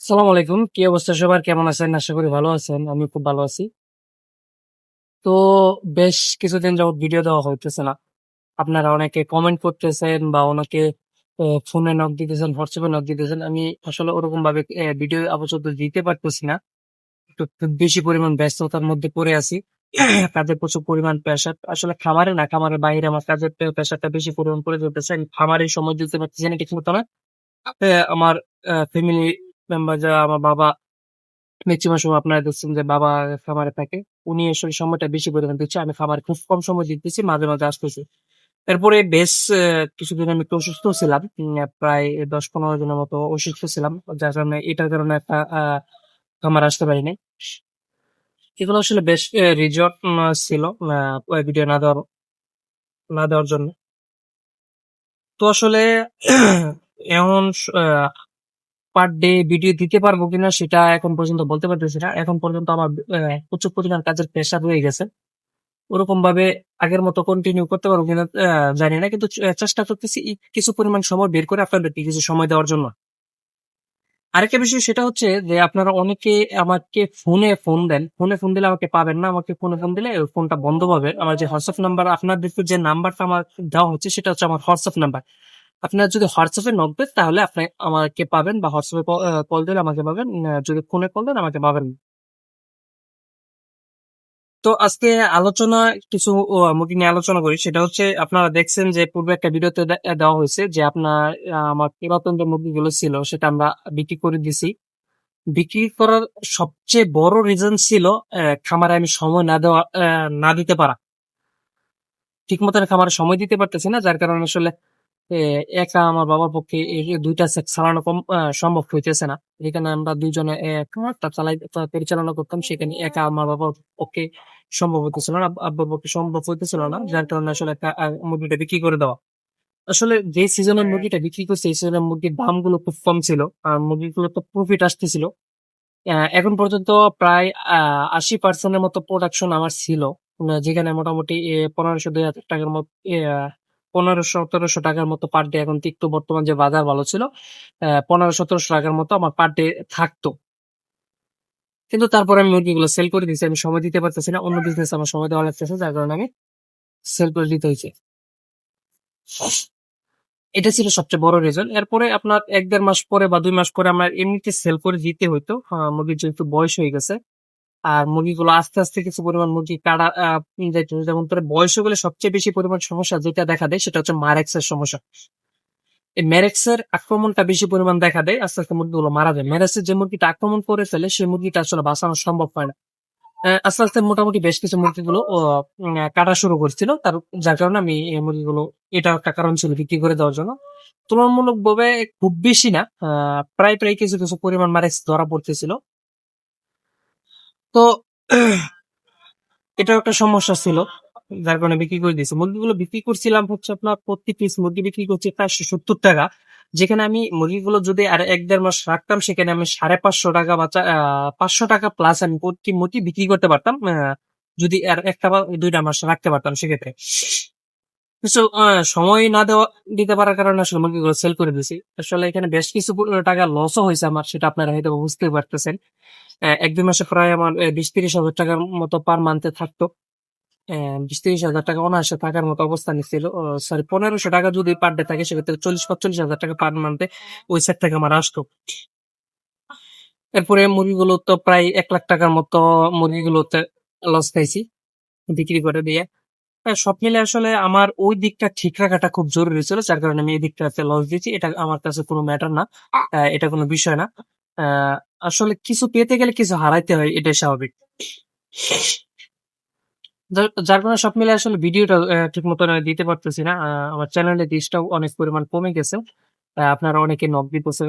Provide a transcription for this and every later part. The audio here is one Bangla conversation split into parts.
সালাম আলাইকুম। কি অবস্থা সবার? কেমন আছেন? আশা করি ভালো আছেন। আমি খুব ভালো আছি। তো বেশ কিছুদিন যাবত ভিডিও দেওয়া হইতেছে না। আপনারা অনেকে কমেন্ট করতেছেন বা অনেকে ফোনে নক দিতেছেন, হোয়াটসঅ্যাপে নক দিতেছেন। আমি আসলে ওরকম ভাবে ভিডিও আপাতত দিতে পারতেছি না। একটু বেশি পরিমাণ ব্যস্ততার মধ্যে পড়ে আছি। কাজের প্রচুর পরিমাণ প্রেশার আসলে খামারে না, খামারের বাইরে আমার কাজের প্রেশারটা বেশি পরিমাণ পড়ে যেতেছে আমি খামারে সময় দিতে পারতেছি না ঠিক মতো না আমার ফ্যামিলি মেম্বার যারা আমার বাবা ম্যাক্সিমাম সময় আপনারা দেখছেন যে বাবা খামারে থাকে, উনি আসলে সময়টা বেশি পরিমাণ দিচ্ছে, আমি খামারে খুব কম সময় দিতেছি, মাঝে মাঝে আসতেছি। এরপরে বেশ কিছুদিন আমি একটু অসুস্থ ছিলাম প্রায় দশ পনেরো দিনের মতো অসুস্থ ছিলাম, যার কারণে এটার কারণে একটা খামার আসতে পারিনি। এগুলো আসলে বেশ রিজর্ট ছিল ভিডিও না দেওয়ার না দেওয়ার জন্য। তো আসলে এমন পার ডে ভিডিও দিতে পারব কিনা সেটা এখন পর্যন্ত বলতে পারতেছি না। এখন পর্যন্ত আমার প্রচুর পরিমাণ কাজের প্রেশার রয়ে গেছে। ওরকম ভাবে আগের মতো কন্টিনিউ করতে পারব কিনা জানি না। কিন্তু চেষ্টা করতেছি কিছু পরিমাণ সময় বের করে আপনাদেরকে কিছু সময় দেওয়ার জন্য। আরেকটা বিষয় সেটা হচ্ছে যে আপনারা অনেকে আমাকে ফোনে ফোন দেন। ফোনে ফোন দিলে আমাকে পাবেন না। আমাকে ফোনে ফোন দিলে ফোনটা বন্ধ পাবে। আমার যে হোয়াটসঅ্যাপ নাম্বার আপনাদের যে নাম্বারটা আমার দেওয়া হচ্ছে সেটা হচ্ছে আমার হোয়াটসঅ্যাপ নাম্বার আপনারা যদি হোয়াটসঅ্যাপে নক দেন তাহলে আপনি আমাকে পাবেন বা হোয়াটসঅ্যাপে কল দিলে আমাকে পাবেন। যদি ফোনে কল দেন আমাকে পাবেন। তো আজকে আলোচনা কিছু ও, নিয়ে আলোচনা করি। সেটা হচ্ছে আপনারা দেখছেন যে পূর্বে একটা ভিডিওতে দেওয়া হয়েছে যে আপনার আহ, আমার পুরাতন যে মুরগিগুলো ছিল সেটা আমরা বিক্রি করে দিছি। বিক্রি করার সবচেয়ে বড় রিজন ছিল আহ, খামারে আমি সময় না দেওয়া আহ, না দিতে পারা। ঠিক মতন খামারে সময় দিতে পারতেছি না যার কারণে আসলে একা আমার বাবার পক্ষে দুইটা সেট চালানো কম সম্ভব হইতেছে না। যেখানে আমরা দুইজনে এক খামারটা চালাই পরিচালনা করতাম সেখানে একা আমার বাবার পক্ষে সম্ভব হইতেছিল না আব্বার পক্ষে সম্ভব হইতেছিল না যার কারণে আসলে একটা মুরগিটা বিক্রি করে দেওয়া। আসলে যে সিজনের মুরগিটা বিক্রি করছে এই সিজনের মুরগির দামগুলো খুব কম ছিল আর মুরগিগুলো তো প্রফিট আসতেছিল। এখন পর্যন্ত প্রায় আহ, আশি পার্সেন্টের মতো প্রোডাকশন আমার ছিল। যেখানে মোটামুটি পনেরোশো দুই হাজার টাকার মতো পনেরোশো সতেরোশো টাকার মতো পার ডে এখন একটু বর্তমান যে বাজার ভালো ছিল পনেরো সতেরোশো টাকার মতো আমার পার ডে থাকতো। কিন্তু তারপরে আমি মুরগিগুলো সেল করে দিয়েছি আমি সময় দিতে পারতেছি না অন্য বিজনেস আমার সময় দেওয়া লাগতেছে যার কারণে আমি সেল করে দিতে হয়েছে। এটা ছিল সবচেয়ে বড় রিজন এরপরে আপনার এক দেড় মাস পরে বা দুই মাস পরে আমার এমনিতে সেল করে দিতে হইতো। আহ, মুরগির যেহেতু বয়স হয়ে গেছে আর মুরগিগুলো আস্তে আস্তে কিছু পরিমাণ মুরগি কাটা। যেমন করে বয়স গেলে সবচেয়ে বেশি পরিমাণ সমস্যা যেটা দেখা দেয় সেটা হচ্ছে মারেক্স এর সমস্যা। এই ম্যারেক্স এর আক্রমণটা বেশি পরিমাণ দেখা দেয়, আস্তে আস্তে মুরগিগুলো মারা যায়। ম্যারেক্সের যে মুরগিটা আক্রমণ করে ফেলে, সেই মুরগিটা আসলে বাঁচানো সম্ভব হয় না। আস্তে আস্তে মোটামুটি বেশ কিছু মুরগিগুলো কাটা শুরু করছিল। তার, যার কারণে আমি এই মুরগিগুলো, এটা একটা কারণ ছিল বিক্রি করে দেওয়ার জন্য। তুলনামূলক ভাবে খুব বেশি না। প্রায় প্রায় কিছু কিছু পরিমাণ ম্যারেক্স ধরা পড়তেছিল। তো এটা একটা সমস্যা ছিল, যার কারণে বিক্রি করে দিয়েছি। মুরগিগুলো বিক্রি করছিলাম হচ্ছে আপনার প্রতি পিস মুরগি বিক্রি করছি চারশো সত্তর টাকা। যেখানে আমি মুরগিগুলো যদি আর এক দেড় মাস রাখতাম, সেখানে আমি সাড়ে পাঁচশো টাকা বা পাঁচশো টাকা প্লাস আমি প্রতি মুরগি বিক্রি করতে পারতাম যদি আর একটা বা দুইটা মাস রাখতে পারতাম সেক্ষেত্রে। কিছু সময় না দেওয়া, দিতে পারার কারণে আসলে মুরগিগুলো সেল করে দিয়েছি আসলে এখানে বেশ কিছু টাকা লসও হয়েছে আমার, সেটা আপনারা হয়তো বুঝতে পারতেছেন। এক দুই মাসে প্রায় আমার বিশ তিরিশ হাজার টাকার মতো পার মান্থে থাকতো। বিশ তিরিশ হাজার টাকা অনায়াসে থাকার মতো অবস্থান ছিল সরি পনেরোশো টাকা যদি পার ডে থাকে, সেক্ষেত্রে চল্লিশ, পঁয়তাল্লিশ হাজার টাকা পার মান্থে ওই সাইড থেকে আমার আসতো। এরপরে মুরগিগুলো তো প্রায় এক লাখ টাকার মতো মুরগিগুলোতে লস খাইছি বিক্রি করে দিয়ে। হ্যাঁ, সব মিলে আসলে আমার ওই দিকটা ঠিক রাখাটা খুব জরুরি ছিল যার কারণে আমি এই দিকটাতে লস দিয়েছি। এটা আমার কাছে কোনো ম্যাটার না আহ, এটা কোনো বিষয় না। আহ, আসলে কিছু পেতে গেলে কিছু হারাইতে হয় এটাই স্বাভাবিক। যার কারণে সব মিলে আসলে ভিডিওটা ঠিক মতো দিতে পারতেছি না। আহ, আমার চ্যানেলের রিচটাও অনেক পরিমাণ কমে গেছে। আহ, আপনারা অনেকে নক দিতেছে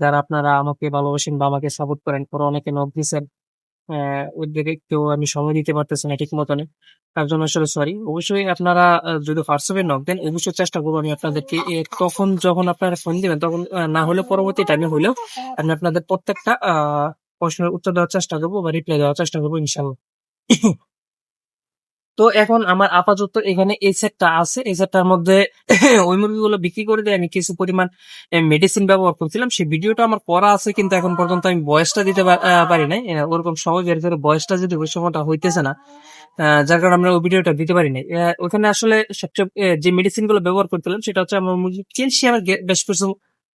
যারা আপনারা আমাকে ভালোবাসেন বা আমাকে সাপোর্ট করেন পরে অনেকে নক দিচ্ছেন আহ, ওদেরকে কেউ আমি সময় দিতে পারতেছি না ঠিক মতনে তার জন্য আসলে সরি অবশ্যই আপনারা যদি হোয়াটসঅ্যাপে নক দেন অবশ্যই চেষ্টা করব আমি আপনাদেরকে তখন যখন আপনারা ফোন দিবেন তখন না হলে পরবর্তী টাইমে হলেও আমি আপনাদের প্রত্যেকটা আহ প্রশ্নের উত্তর দেওয়ার চেষ্টা করব বা রিপ্লাই দেওয়ার চেষ্টা করব ইনশাল্লাহ তো এখন আমার আপাতত এখানে এই সেটটা আছে। এই সেটটার মধ্যে ওই মুরগিগুলো বিক্রি করে দিয়ে আমি কিছু পরিমাণ মেডিসিন ব্যবহার করছিলাম। সেই ভিডিওটা আমার করা আছে, কিন্তু এখন পর্যন্ত আমি বয়সটা দিতে পারি নাই। ওরকম সহজ বের করে বয়সটা যদি ওই সময়টা হইতেছে না যার কারণে আমরা ওই ভিডিওটা দিতে পারি নাই। ওখানে আসলে সবচেয়ে যে মেডিসিনগুলো ব্যবহার করছিলাম, সেটা হচ্ছে আমার মুরগি ক্যালসিয়ামের বেশ কিছু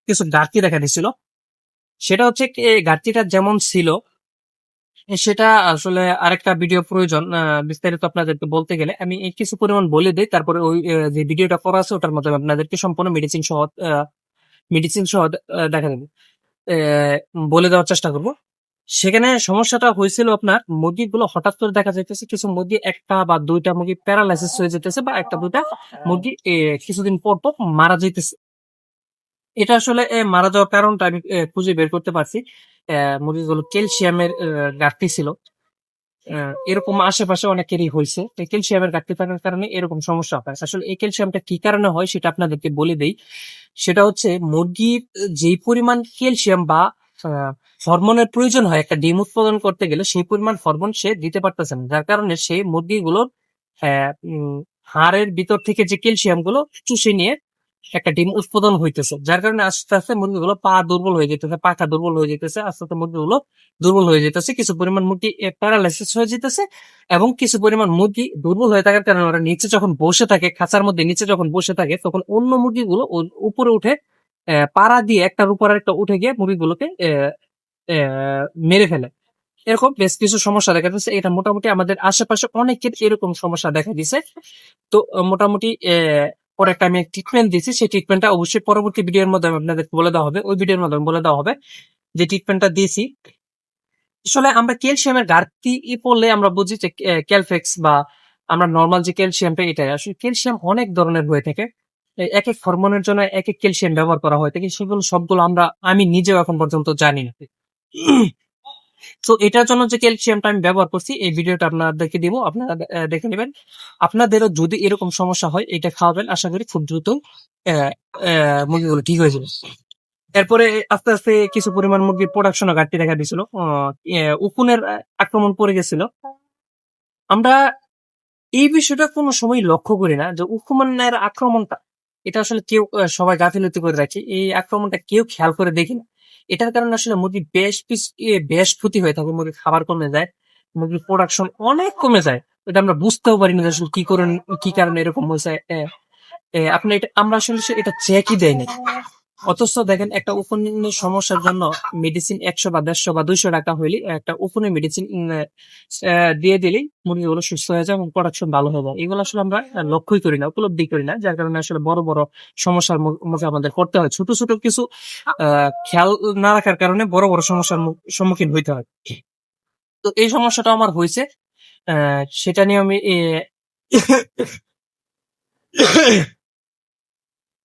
কিছু ঘাটতি দেখা দিছিল। সেটা হচ্ছে ঘাটতিটা যেমন ছিল সেটা আসলে আরেকটা ভিডিও প্রয়োজন বিস্তারিত আপনাদেরকে বলতে গেলে। আমি কিছু পরিমাণ বলে দিই, তারপরে ওই যে ভিডিওটা করা আছে, ওটার মধ্যে আপনাদেরকে সম্পূর্ণ মেডিসিন সহ মেডিসিন সহ দেখা দেবো বলে দেওয়ার চেষ্টা করব। সেখানে সমস্যাটা হয়েছিল আপনার, মুরগিগুলো হঠাৎ করে দেখা যাইতেছে কিছু মুরগি একটা বা দুইটা মুরগি প্যারালাইসিস হয়ে যেতেছে বা একটা দুইটা মুরগি কিছুদিন পর পর মারা যাইতেছে। এটা আসলে মারা যাওয়ার কারণটা আমি খুঁজে বের করতে পারছি। মুরগিগুলো ক্যালসিয়ামের ঘাটতি ছিল। এরকম আশেপাশে অনেকেরই হয়েছে। এই ক্যালসিয়ামের ঘাটতি থাকার কারণে এরকম সমস্যা হয়। আসলে এই ক্যালসিয়ামটা কি কারণে হয় সেটা আপনাদেরকে বলে দেই। সেটা হচ্ছে মুরগির যেই পরিমাণ ক্যালসিয়াম বা হরমোনের প্রয়োজন হয় একটা ডিম উৎপাদন করতে গেলে সেই পরিমাণ হরমোন সে দিতে পারতেছে না। যার কারণে সেই মুরগিগুলোর আহ, উম, হাড়ের ভিতর থেকে যে ক্যালসিয়ামগুলো চুষে নিয়ে একটা ডিম উৎপাদন হইতেছে, যার কারণে আস্তে আস্তে মুরগিগুলো পা দুর্বল হয়ে যেতেছে পাখা দুর্বল হয়ে যেতেছে আস্তে আস্তে মুরগিগুলো দুর্বল হয়ে যেতেছে কিছু পরিমাণ মুরগি প্যারালাইসিস হয়ে যেতেছে এবং কিছু পরিমাণ মুরগি দুর্বল হয়ে থাকার কারণে ওরা নিচে যখন বসে থাকে, খাঁচার মধ্যে নিচে যখন বসে থাকে, তখন অন্য মুরগিগুলো উপরে উঠে পাড়া দিয়ে একটার উপর একটা উঠে গিয়ে মুরগিগুলোকে মেরে ফেলে। এরকম বেশ কিছু সমস্যা দেখা যাচ্ছে এটা মোটামুটি আমাদের আশেপাশে অনেকের এরকম সমস্যা দেখা দিছে। তো মোটামুটি পরে একটা আমি ট্রিটমেন্ট দিয়েছি, সেই ট্রিটমেন্টটা অবশ্যই পরবর্তী ভিডিওর মধ্যে আপনাদের বলে দেওয়া হবে, ওই ভিডিওর মধ্যে বলে দেওয়া হবে, যে ট্রিটমেন্টটা দিয়েছি। আসলে আমরা ক্যালসিয়ামের ঘাটতি পড়লে আমরা বুঝি যে ক্যালফেক্স বা আমরা নর্মাল যে ক্যালসিয়ামটা এটাই, আসলে ক্যালসিয়াম অনেক ধরনের হয়ে থাকে। এক এক হরমোনের জন্য এক এক ক্যালসিয়াম ব্যবহার করা হয়ে থাকে, সেগুলো সবগুলো আমরা, আমি নিজেও এখন পর্যন্ত জানি না। তো এটার জন্য যে ক্যালসিয়ামটা আমি ব্যবহার করছি, এই ভিডিওটা আপনাদেরকে দিব, আপনারা দেখে নেবেন। আপনাদেরও যদি এরকম সমস্যা হয়, এটা খাওয়াবেন, আশা করি খুব দ্রুত মুরগিগুলো ঠিক হয়ে যাবে। এরপরে আস্তে আস্তে কিছু পরিমাণ মুরগির প্রোডাকশনও ঘাটতি দেখা দিয়েছিল উকুনের আক্রমণ পড়ে গেছিল। আমরা এই বিষয়টা কোনো সময় লক্ষ্য করি না যে উকুনের আক্রমণটা, এটা আসলে কেউ সবাই গাফিলতি করে রাখি। এই আক্রমণটা কেউ খেয়াল করে দেখি না। এটার কারণে আসলে মুরগি বেশ বেশ ক্ষতি হয়ে থাকে, মুরগির খাবার কমে যায়, মুরগির প্রোডাকশন অনেক কমে যায়। এটা আমরা বুঝতেও পারি না আসলে কি করেন, কি কারণে এরকম হয়েছে আপনি এটা, আমরা আসলে এটা চেকই দেয়নি। অথচ দেখেন, একটা উকুনের সমস্যার জন্য মেডিসিন একশো বা দেড়শো বা দুইশো টাকা হইলে একটা উকুনের মেডিসিন দিয়ে দিলেই মুরগিগুলো সুস্থ হয়ে যায় এবং প্রোডাকশন ভালো হয়ে যায়। এগুলো আসলে আমরা লক্ষ্যই করি না, উপলব্ধি করি না, যার কারণে আসলে বড় বড় সমস্যার মুখে আমাদের করতে হয়। ছোট ছোট কিছু খেয়াল না রাখার কারণে বড় বড় সমস্যার সম্মুখীন হইতে হয়। তো এই সমস্যাটা আমার হয়েছে সেটা নিয়ে আমি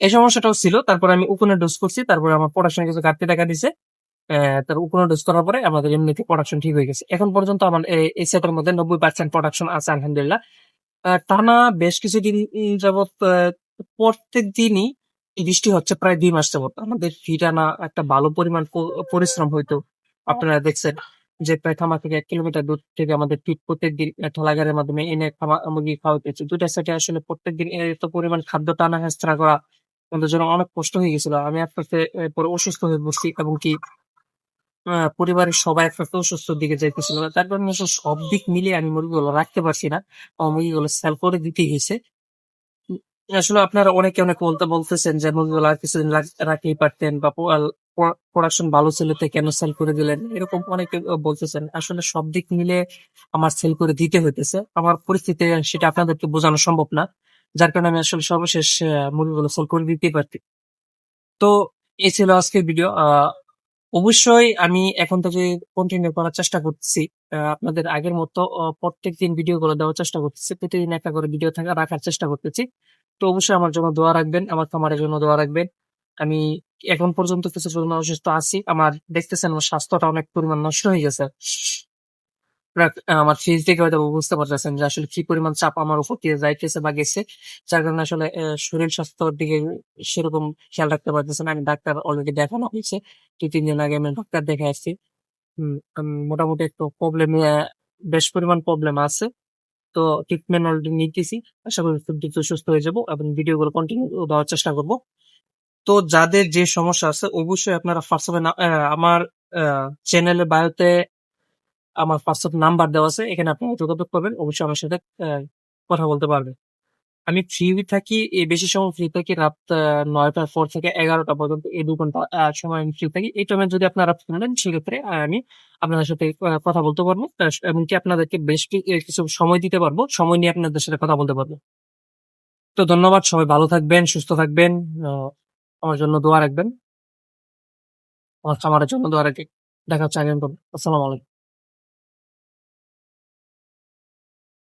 এই সমস্যাটাও ছিল। তারপর আমি উকুনের ডোজ করছি, তারপরে আমার প্রোডাকশন কিছু ঘাটতি দেখা দিছে। তার উকুনের ডোজ করার পরে আমাদের এমনিতে প্রোডাকশন ঠিক হয়ে গেছে। এখন পর্যন্ত আমার এই- সেটের মধ্যে নব্বই পার্সেন্ট প্রোডাকশন আছে, আলহামদুলিল্লাহ। টানা বেশ কিছুদিন যাবৎ প্রত্যেক দিনই বৃষ্টি হচ্ছে, প্রায় দুই মাস যাবৎ। আমাদের ফিটানা একটা ভালো পরিমাণ পরিশ্রম হইতো। আপনারা দেখছেন যে প্রায় খামার থেকে এক কিলোমিটার দূর থেকে আমাদের ফিট প্রত্যেক দিন ঠেলাগারের মাধ্যমে এনে খামা, মুরগি খাওয়া হচ্ছে দুইটা সাইডে আসলে প্রত্যেক দিন এত পরিমাণ খাদ্য টানা হেস্তা করা আমাদের জন্য অনেক কষ্ট হয়ে গেছিল। আমি আস্তে পরে অসুস্থ হয়ে পড়ছি এবং কি পরিবারের সবাই আস্তে অসুস্থর দিকে যাইতেছিল। তার কারণে সব দিক মিলিয়ে আমি মুরগিগুলো রাখতে পারছি না। মুরগিগুলো সেল করে দিতে উম, আসলে আপনারা অনেকে অনেক বলতে বলতেছেন যে মুরগিগুলো আর কিছুদিন রাখতেই পারতেন বা প্রোডাকশন ভালো ছিল তো কেন সেল করে দিলেন? এরকম অনেকে বলতেছেন। আসলে সব দিক মিলে আমার সেল করে দিতে হইতেছে। আমার পরিস্থিতি সেটা আপনাদেরকে বোঝানো সম্ভব না। যার কারণে আমি আসলে সর্বশেষ মুরগিগুলো সেল করে দিতে পারছি। তো এই ছিল আজকের ভিডিও অবশ্যই আমি এখন থেকে কন্টিনিউ করার চেষ্টা করতেছি আহ, আপনাদের আগের মতো প্রত্যেক দিন ভিডিও করে দেওয়ার চেষ্টা করতেছি। প্রতিদিন একটা করে ভিডিও থাকা রাখার চেষ্টা করতেছি। তো অবশ্যই আমার জন্য দোয়া রাখবেন আমার খামারের জন্য দোয়া রাখবেন। আমি এখন পর্যন্ত কিছু পরিমাণ অসুস্থ আছি আমার দেখতেছেন আমার স্বাস্থ্যটা অনেক পরিমাণ নষ্ট হয়ে গেছে। প্রাক- আমার ফেস দেখে হয়তো বুঝতে পারতেছেন যে আসলে কি পরিমাণ চাপ আমার উপর দিয়ে যাইতেছে বা গেছে যার কারণে আসলে শরীর স্বাস্থ্যের দিকে সেরকম খেয়াল রাখতে পারতেছে না। আমি ডাক্তার অলরেডি দেখানো হয়েছে দুই তিন দিন আগে আমি ডাক্তার দেখে আসছি মোটামুটি একটু প্রবলেম বেশ পরিমাণ প্রবলেম আছে। তো ট্রিটমেন্ট অলরেডি নিতেছি। আশা করি খুব দ্রুত সুস্থ হয়ে যাব এবং ভিডিওগুলো কন্টিনিউ দেওয়ার চেষ্টা করব। তো যাদের যে সমস্যা আছে অবশ্যই আপনারা না- আহ, আমার চ্যানেলের বায়োতে আমার হোয়াটসঅ্যাপ নাম্বার দেওয়া আছে এখানে আপনারা যোগাযোগ করবেন অবশ্যই আমার সাথে কথা বলতে পারবেন। আমি ফ্রি থাকি এই বেশি সময় ফ্রি থাকি রাত আহ, নয়টার পর থেকে এগারোটা পর্যন্ত এই দু ঘণ্টা সময় আমি ফ্রি থাকি। এই টাইমে যদি আপনারা ফোন দেন সেক্ষেত্রে আমি আপনাদের সাথে কথা বলতে পারব। আহ, এমনকি আপনাদেরকে বেশ কি- কিছু সময় দিতে পারব সময় নিয়ে আপনাদের সাথে কথা বলতে পারব। তো ধন্যবাদ সবাই ভালো থাকবেন সুস্থ থাকবেন আমার জন্য দোয়া রাখবেন। আমার খামারের জন্য দোয়া রাখি দেখা হচ্ছে আগামী আসসালামু আলাইকুম।